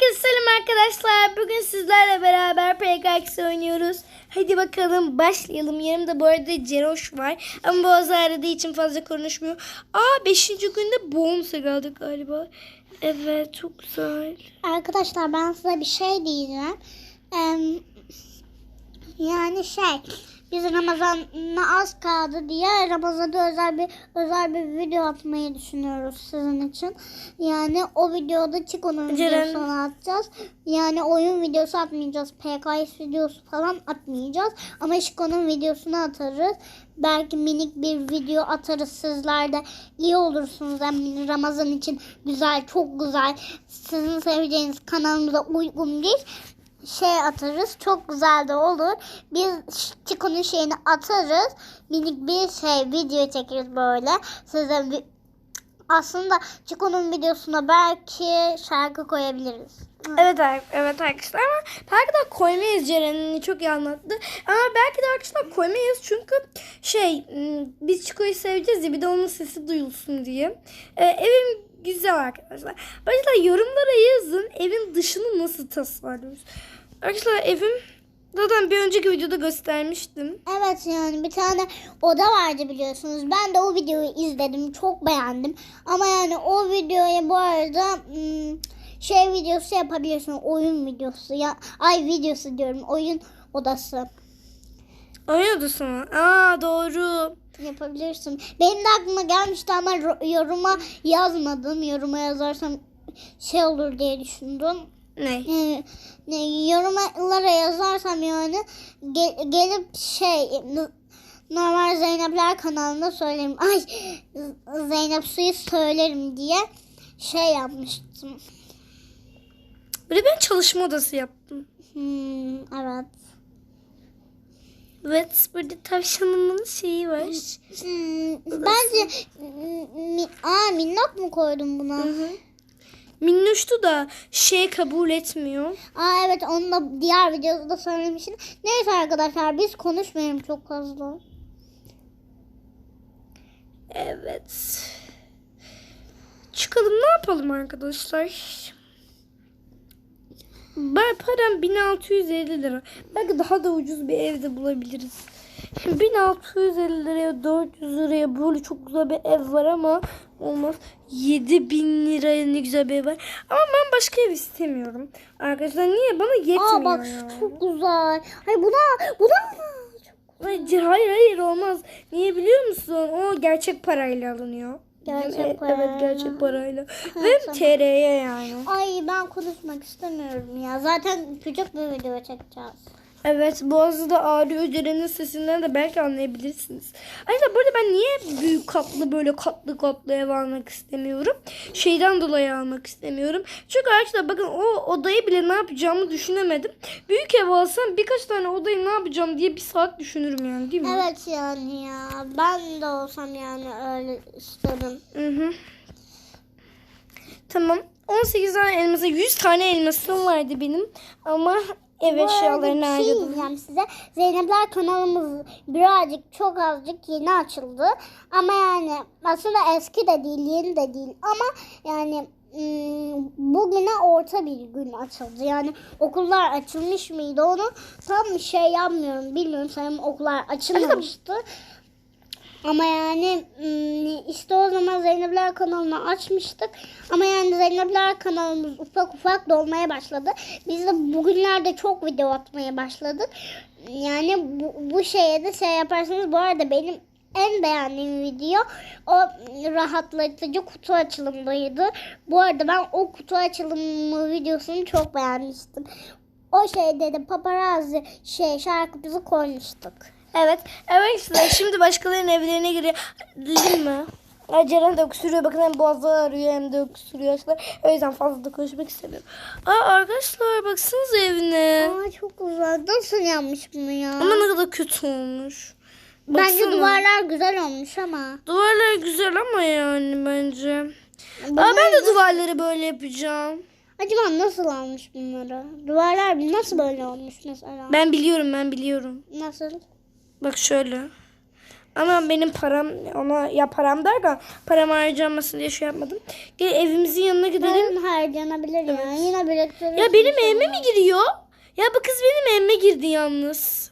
Herkese selam arkadaşlar. Bugün sizlerle beraber PKX oynuyoruz. Hadi bakalım başlayalım. Yanımda bu arada Ceroş var. Ama boğaz ağrıdığı için fazla konuşmuyor. Aa 5. günde bonus'a geldik galiba. Evet çok güzel. Arkadaşlar ben size bir şey diyeceğim. Em, yani şey biz Ramazan'a az kaldı diye Ramazan'da özel bir özel bir video atmayı düşünüyoruz sizin için. Yani o videoda Chico'nun Ceren- videosunu atacağız. Yani oyun videosu atmayacağız. PKS videosu falan atmayacağız. Ama Chico'nun videosunu atarız. Belki minik bir video atarız sizler de iyi olursunuz. Yani Ramazan için güzel, çok güzel. Sizin seveceğiniz kanalımıza uygun bir şey atarız. Çok güzel de olur. Biz Chico'nun şeyini atarız. Minik bir şey video çekeriz böyle. Size bir... aslında Chico'nun videosuna belki şarkı koyabiliriz. Evet evet arkadaşlar ama belki de koymayız Ceren'in çok iyi anlattı. Ama belki de arkadaşlar koymayız çünkü şey m, biz Chico'yu seveceğiz ya bir de onun sesi duyulsun diye. Ee, evim güzel arkadaşlar. Arkadaşlar yorumlara yazın evin dışını nasıl tasarlıyoruz. Arkadaşlar evim zaten bir önceki videoda göstermiştim. Evet yani bir tane oda vardı biliyorsunuz. Ben de o videoyu izledim. Çok beğendim. Ama yani o videoya bu arada hmm, şey videosu yapabiliyorsun. Oyun videosu. ya Ay videosu diyorum. Oyun odası Oyun odası mı? Aa doğru. Yapabilirsin. Benim de aklıma gelmişti ama yoruma yazmadım. Yoruma yazarsam şey olur diye düşündüm. Ne? Ee, yorumlara yazarsam yani gel- gelip şey normal Zeynepler kanalında söylerim. Ay Zeynep suyu söylerim diye şey yapmıştım. Bir de ben çalışma odası yaptım. Hmm, evet. Evet burada tavşanımın şeyi var. Hmm, bence mi, aa minnok mu koydum buna? Hı hı. Minnoştu da şey kabul etmiyor. Aa evet onu da diğer videoda söylemiştim. Neyse arkadaşlar biz konuşmayalım çok fazla. Evet. Çıkalım ne yapalım arkadaşlar? Ben param 1650 lira. Belki daha da ucuz bir evde bulabiliriz. 1650 liraya 400 liraya böyle çok güzel bir ev var ama olmaz. 7000 liraya ne güzel bir ev var. Ama ben başka ev istemiyorum. Arkadaşlar niye? Bana yetmiyor. Aa bak şu çok güzel. Hayır buna buna hayır hayır olmaz. Niye biliyor musun? O gerçek parayla alınıyor. Gerçek parayla. Evet gerçek parayla. Ve tamam. TR'ye yani. Ay ben konuşmak istemiyorum ya. Zaten küçük bir video çekeceğiz. Evet boğazı da ağrıyor. Ceren'in sesinden de belki anlayabilirsiniz. Ayrıca burada ben niye büyük katlı böyle katlı katlı ev almak istemiyorum? Şeyden dolayı almak istemiyorum. Çünkü arkadaşlar bakın o odayı bile ne yapacağımı düşünemedim. Büyük ev alsam birkaç tane odayı ne yapacağım diye bir saat düşünürüm yani değil mi? Evet yani ya. Ben de olsam yani öyle isterim. Hı hı. Tamam. 18 tane elması, 100 tane elmasım vardı benim. Ama ev Bu arada eşyalarını bir şey harcadım. diyeceğim size. Zeynepler kanalımız birazcık çok azıcık yeni açıldı. Ama yani aslında eski de değil yeni de değil. Ama yani ım, bugüne orta bir gün açıldı. Yani okullar açılmış mıydı onu tam şey yapmıyorum. Bilmiyorum sanırım okullar açılmamıştı. Ama yani işte o zaman Zeynepler kanalını açmıştık. Ama yani Zeynepler kanalımız ufak ufak dolmaya başladı. Biz de bugünlerde çok video atmaya başladık. Yani bu, bu şeye de şey yaparsanız bu arada benim en beğendiğim video o rahatlatıcı kutu açılımıydı. Bu arada ben o kutu açılımı videosunu çok beğenmiştim. O şeyde de paparazzi şey şarkımızı koymuştuk. Evet. Evet işte şimdi başkalarının evlerine giriyor. Değil mi? Ceren de öksürüyor. Bakın hem boğazı ağrıyor hem de öksürüyor. arkadaşlar. O yüzden fazla da konuşmak istemiyorum. Aa arkadaşlar baksanıza evine. Aa çok güzel. Nasıl yapmış bunu ya? Ama ne kadar kötü olmuş. Bence Baksana. duvarlar güzel olmuş ama. Duvarlar güzel ama yani bence. Bunlar Aa ben de nasıl- duvarları böyle yapacağım. Acaba nasıl almış bunları? Duvarlar nasıl böyle olmuş mesela? Ben biliyorum ben biliyorum. Nasıl? Bak şöyle. Ama benim param ona ya param derken param harcanmasın diye şey yapmadım. Gel evimizin yanına gidelim. Benim harcanabilir ya. Yine biriktirirsin. Ya benim evime mi giriyor? Ya bu kız benim evime girdi yalnız.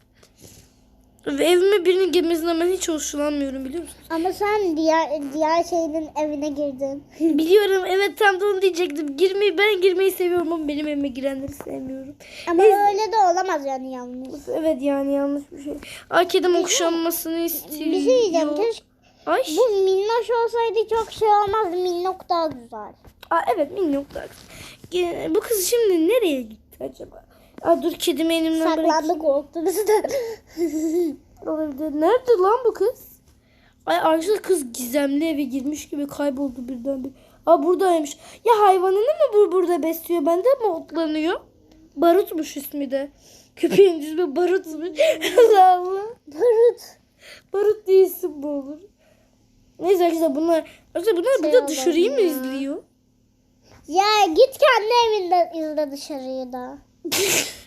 Ve evime birinin girmesinden ben hiç hoşlanmıyorum biliyor musun? Ama sen diğer diğer şeyin evine girdin. Biliyorum evet tam da onu diyecektim. Girmeyi ben girmeyi seviyorum ama benim evime girenleri sevmiyorum. Ama öyle de olamaz yani yalnız. Evet yani yanlış bir şey. Ay kedim okşanmasını istiyor. Bir şey diyeceğim. Keşke Ay. bu minnoş olsaydı çok şey olmazdı. Minnok daha güzel. Aa, evet minnoklar. Ge- Bu kız şimdi nereye gitti acaba? Aa, dur kedimi elimden bırak. Saklandı korktu bizden. Nerede lan bu kız? Ay arkadaşlar kız gizemli eve girmiş gibi kayboldu birden bir. Aa buradaymış. Ya hayvanını mı bu burada besliyor? Bende mi otlanıyor? Barutmuş ismi de. Köpeğin ismi Barutmuş. Allah Allah. Barut. Barut diye isim bu olur. Neyse arkadaşlar bunlar, arkadaşlar bunlar Şey burada dışarıyı mı izliyor? Ya git kendi evinde izle dışarıyı da.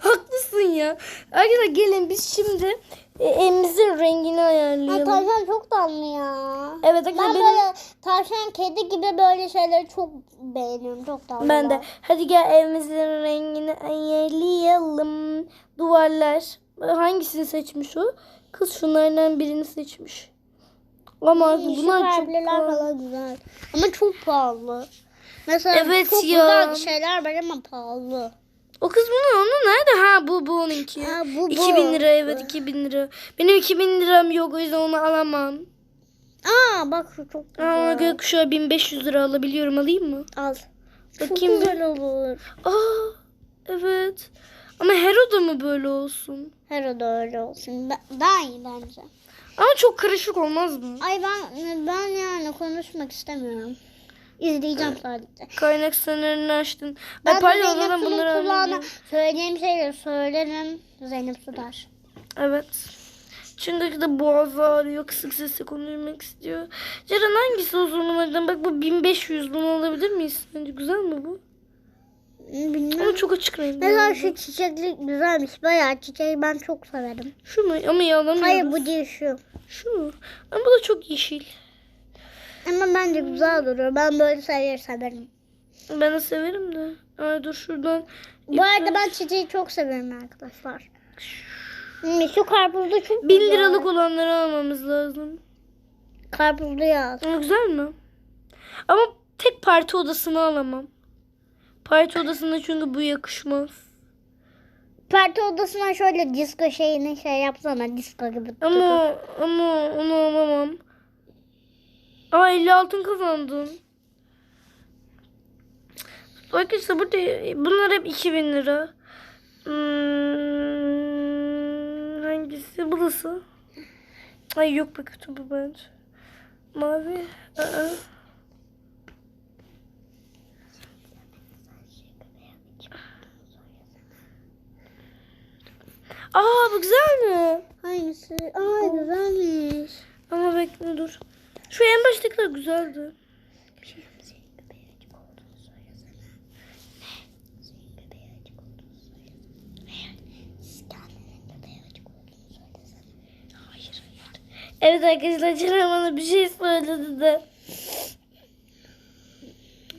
Haklısın ya. Arkadaşlar gelin biz şimdi e, evimizin rengini ayarlayalım. tavşan çok tatlı ya. Evet Ben arkadaşlar benim... böyle tavşan kedi gibi böyle şeyleri çok beğeniyorum. Çok tatlı. Ben de. Hadi gel evimizin rengini ayarlayalım. Duvarlar. Hangisini seçmiş o? Kız şunlardan birini seçmiş. Ama bunlar çok pahalı. falan güzel. Ama çok pahalı. Mesela Evet çok ya. güzel şeyler var ama pahalı. O kız bunu onu nerede? Ha bu bu onunki. Ha, bu, bu. 2000 lira evet 2000 lira. Benim 2000 liram yok o yüzden onu alamam. Aa bak şu çok güzel. Aa gökkuşağı 1500 lira alabiliyorum alayım mı? Al. Çok Bakayım bir. güzel olur. Aa evet. Ama her oda mı böyle olsun? Her oda öyle olsun. Daha iyi bence. Ama çok karışık olmaz mı? Ay ben ben yani konuşmak istemiyorum. İzleyeceğim sadece. Kaynak sınırını aştın. Ay Ben pardon de zaten Zeynep bunları kulağına söyleyeceğim şeyleri söylerim. Zeynep Su der. Evet. Çünkü de boğazı ağrıyor. Kısık sesle konuşmak istiyor. Ceren hangisi o zamanlardan? Bak bu 1500 bunu alabilir miyiz? Sence güzel mi bu? Bilmem. Ama çok açık renkli. Mesela şu çiçekli güzelmiş. Bayağı çiçeği ben çok severim. Şu mu? Ama ya alamıyoruz. Hayır bu değil şu. Şu mu? Ama bu da çok yeşil. Ama bence güzel duruyor. Ben böyle şeyleri severim. Ben de severim de. Ay dur şuradan. Bu arada ben çiçeği çok severim arkadaşlar. Hmm, Şu karpuzlu çok 1000 güzel. liralık olanları almamız lazım. Karpuzlu yaz. Ama güzel mi? Ama tek parti odasını alamam. Parti odasında çünkü bu yakışmaz. Parti odasına şöyle disco şeyini şey yapsana. Disco gibi. Ama ama onu alamam. Aa 50 altın kazandım. Arkadaşlar burada bunlar hep 2000 lira. Hmm, hangisi? Burası. Ay yok be kötü bu bence. Mavi. Aa. Aa bu güzel mi? Hangisi? Aa güzelmiş. Ama bekle dur. Şu en baştakiler güzeldi. Evet arkadaşlar Ceren bana bir şey söyledi de.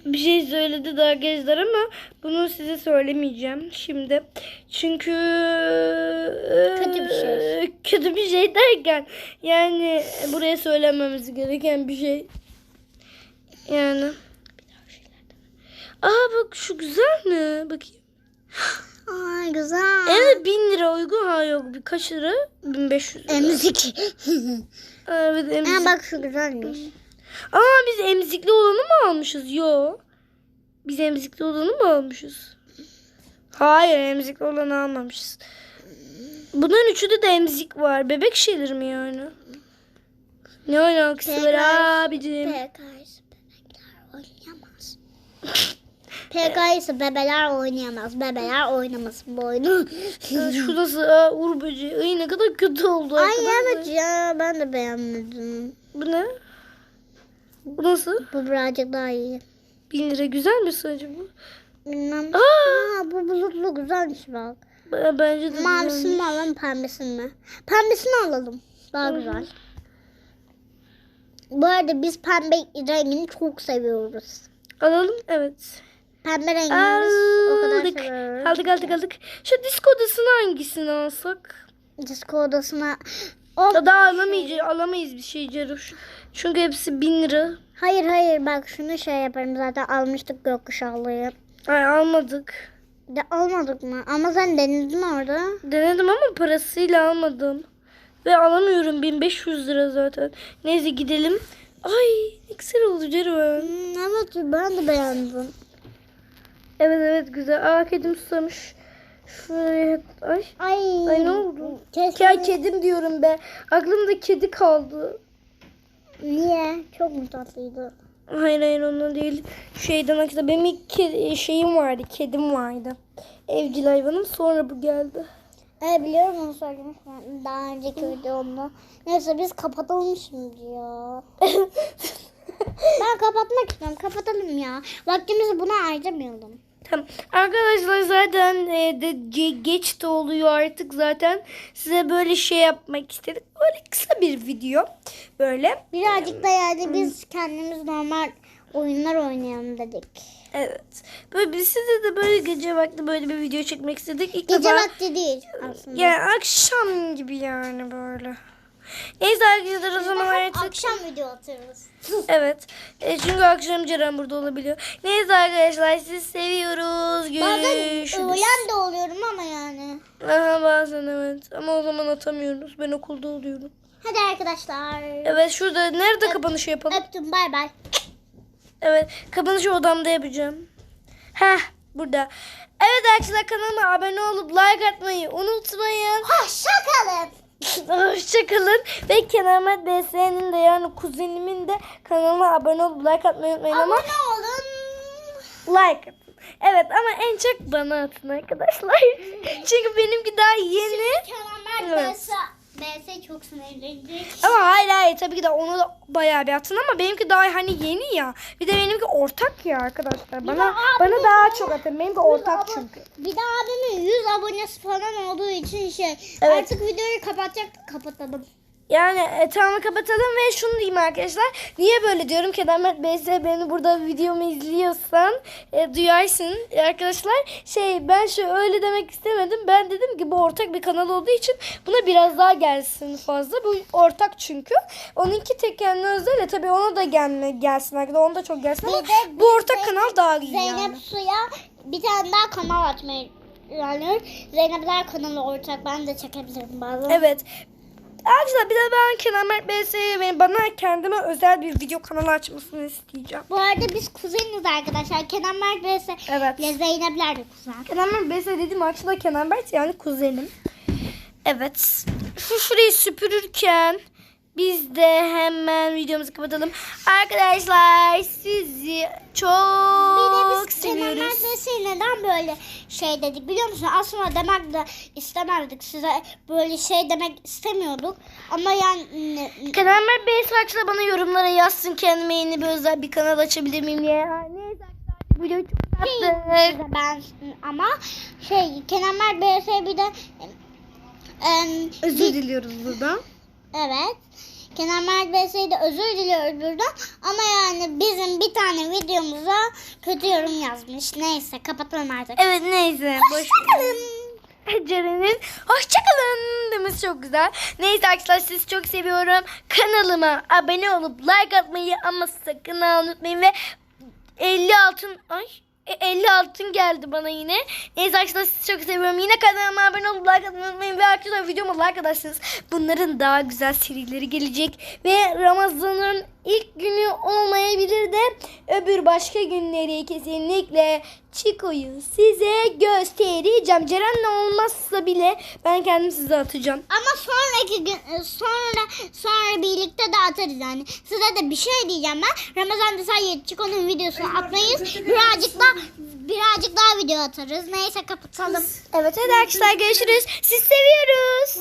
Bir şey söyledi de arkadaşlar ama bunu size söylemeyeceğim şimdi. Çünkü Kötü bir şey. Kötü bir şey derken yani buraya söylememiz gereken bir şey. Yani. Aa bak şu güzel mi? Bakayım. Aa güzel. Evet 1000 lira uygun. Ha yok bir kaç lira? 1500 lira. Emzik. Evet emzik. Ha bak şu güzelmiş. Ama biz emzikli olanı mı almışız? Yo. Biz emzikli olanı mı almışız? Hayır emzikli olanı almamışız. Bunların üçünde de emzik var. Bebek şeyleri mi yani? Ne alakası var abicim? PKS bebekler oynayamaz. PKS bebeler oynayamaz. Bebeler oynamasın bu oyunu. Şu nasıl? Aa, Uğur böceği. Ay ne kadar kötü oldu Ay arkadaşlar. evet ya ben de beğenmedim. Bu ne? Bu nasıl? Bu birazcık daha iyi. 1000 lira güzel mi sence bu? Bilmem. Aa! Aa, bu bulutlu güzelmiş bak. B- Bence de Mavisini mi alalım pembesini mi? Pembesini alalım. Daha güzel. Bu arada biz pembe rengini çok seviyoruz. Alalım evet. Pembe rengimiz o kadar Aldık. seviyoruz. Aldık aldık aldık. Şu disko odasını hangisini alsak? Disco odasına... O, Ya da alamayacağız, alamayız bir şey Ceruş. Çünkü hepsi bin lira. hayır hayır bak şunu şey yaparım zaten almıştık gökkuşağlıyı. Ay almadık. De almadık mı? Ama sen denedin orada. Denedim ama parasıyla almadım. Ve alamıyorum 1500 lira zaten. Neyse gidelim. Ay ne güzel oldu Ceruş. Hmm, evet ben de beğendim. Evet evet güzel. Aa kedim susamış. Şuraya ay. Ay, Ay ne oldu? Keşke... Ya kedim diyorum be. Aklımda kedi kaldı. Niye? Çok mu tatlıydı? Hayır hayır ondan değil. Şeyden aksa benim ilk ke- şeyim vardı. Kedim vardı. Evcil hayvanım. Sonra bu geldi. Evet biliyorum onu söylemiştim daha önceki videomda. Neyse biz kapatalım şimdi ya. ben kapatmak istiyorum. Kapatalım ya. Vaktimizi buna harcamayalım. Tamam. Arkadaşlar zaten e, de ge- geç de oluyor artık zaten. Size böyle şey yapmak istedik. Böyle kısa bir video. Böyle. Birazcık da yani biz kendimiz normal oyunlar oynayalım dedik. Evet. Böyle biz size de böyle gece vakti böyle bir video çekmek istedik. İlk Gece defa- vakti değil aslında. Yani akşam gibi yani böyle. Neyse arkadaşlar o zaman artık. Akşam video atıyoruz. Evet. E, çünkü akşam Ceren burada olabiliyor. Neyse arkadaşlar sizi seviyoruz. Bazen Görüşürüz. öğlen de oluyorum ama yani. Aha bazen evet. Ama o zaman atamıyoruz. Ben okulda oluyorum. Hadi arkadaşlar. Evet şurada nerede kapanışı yapalım? Öptüm bay bay. Evet kapanışı odamda yapacağım. Heh burada. Evet arkadaşlar kanalıma abone olup like atmayı unutmayın. Hoşçakalın. Hoşçakalın. Ve Kenan Mert BS'nin de yani kuzenimin de kanalıma abone olup like atmayı unutmayın ama Abone olun. like atın. Evet ama en çok bana atın arkadaşlar. Çünkü benimki daha yeni. Kenan Evet. BS çok sinirlenecek. Ama hayır hayır tabii ki de onu da bayağı bir atın ama benimki daha hani yeni ya. Bir de benimki ortak ya arkadaşlar. Bana abi bana daha çok atın. Benimki ortak çünkü. Bir de abimin 100 abonesi falan olduğu için şey. Evet. Artık videoyu kapatacaktık kapatalım. Yani e, tamam kapatalım ve şunu diyeyim arkadaşlar. Niye böyle diyorum ki Demet BS beni burada videomu izliyorsan e, duyarsın arkadaşlar. Şey ben şu öyle demek istemedim. Ben dedim ki bu ortak bir kanal olduğu için buna biraz daha gelsin fazla. Bu ortak çünkü. Onunki tek kendine özel. E, tabii ona da gelme, gelsin arkadaşlar. Ona da çok gelsin ama de bu ortak de kanal daha iyi Zeynep yani. Su'ya bir tane daha kanal açmayı planlıyoruz. Zeynepler kanalı ortak. Ben de çekebilirim bazen. Evet. Arkadaşlar bir de ben Kenan Mert BS'ye ve bana kendime özel bir video kanalı açmasını isteyeceğim. Bu arada biz kuzeniz arkadaşlar. Kenan Mert vs. Evet. ile Zeynepler de kuzen. Kenan Mert BS dediğim aslında Kenan Mert yani kuzenim. Evet. Şu şurayı süpürürken biz de hemen videomuzu kapatalım. Arkadaşlar sizi çok vs. neden böyle şey dedik biliyor musun? Aslında demek de istemezdik. Size böyle şey demek istemiyorduk. Ama yani ne- Kenan Mert BS açla bana yorumlara yazsın kendime yeni bir özel bir kanal açabilir miyim diye. Neyse arkadaşlar videoyu çok Şey, uzattık. size ben ama şey Kenan vs. bir de em, Özür bir- diliyoruz buradan. Evet. Kenan Mert Bey'e de özür diliyoruz buradan. Ama yani bir tane videomuza kötü yorum yazmış. Neyse kapatalım artık. Evet neyse. Hoşçakalın. Ceren'in hoşçakalın demesi çok güzel. Neyse arkadaşlar sizi çok seviyorum. Kanalıma abone olup like atmayı ama sakın ha unutmayın ve 50 altın ay e, 50 altın geldi bana yine. Neyse arkadaşlar sizi çok seviyorum. Yine kanalıma abone olup like atmayı unutmayın. Ve arkadaşlar videoma like atarsanız bunların daha güzel serileri gelecek. Ve Ramazan'ın ilk günü olmayabilir de öbür başka günleri kesinlikle Chico'yu size göstereceğim. Ceren'le olmazsa bile ben kendim size atacağım. Ama sonraki gün e, sonra sonra birlikte de atarız yani. Size de bir şey diyeceğim ben. Ramazan'da sadece Chico'nun videosunu atmayız. Birazcık daha birazcık daha video atarız. Neyse kapatalım. Evet hadi arkadaşlar görüşürüz. Siz seviyoruz.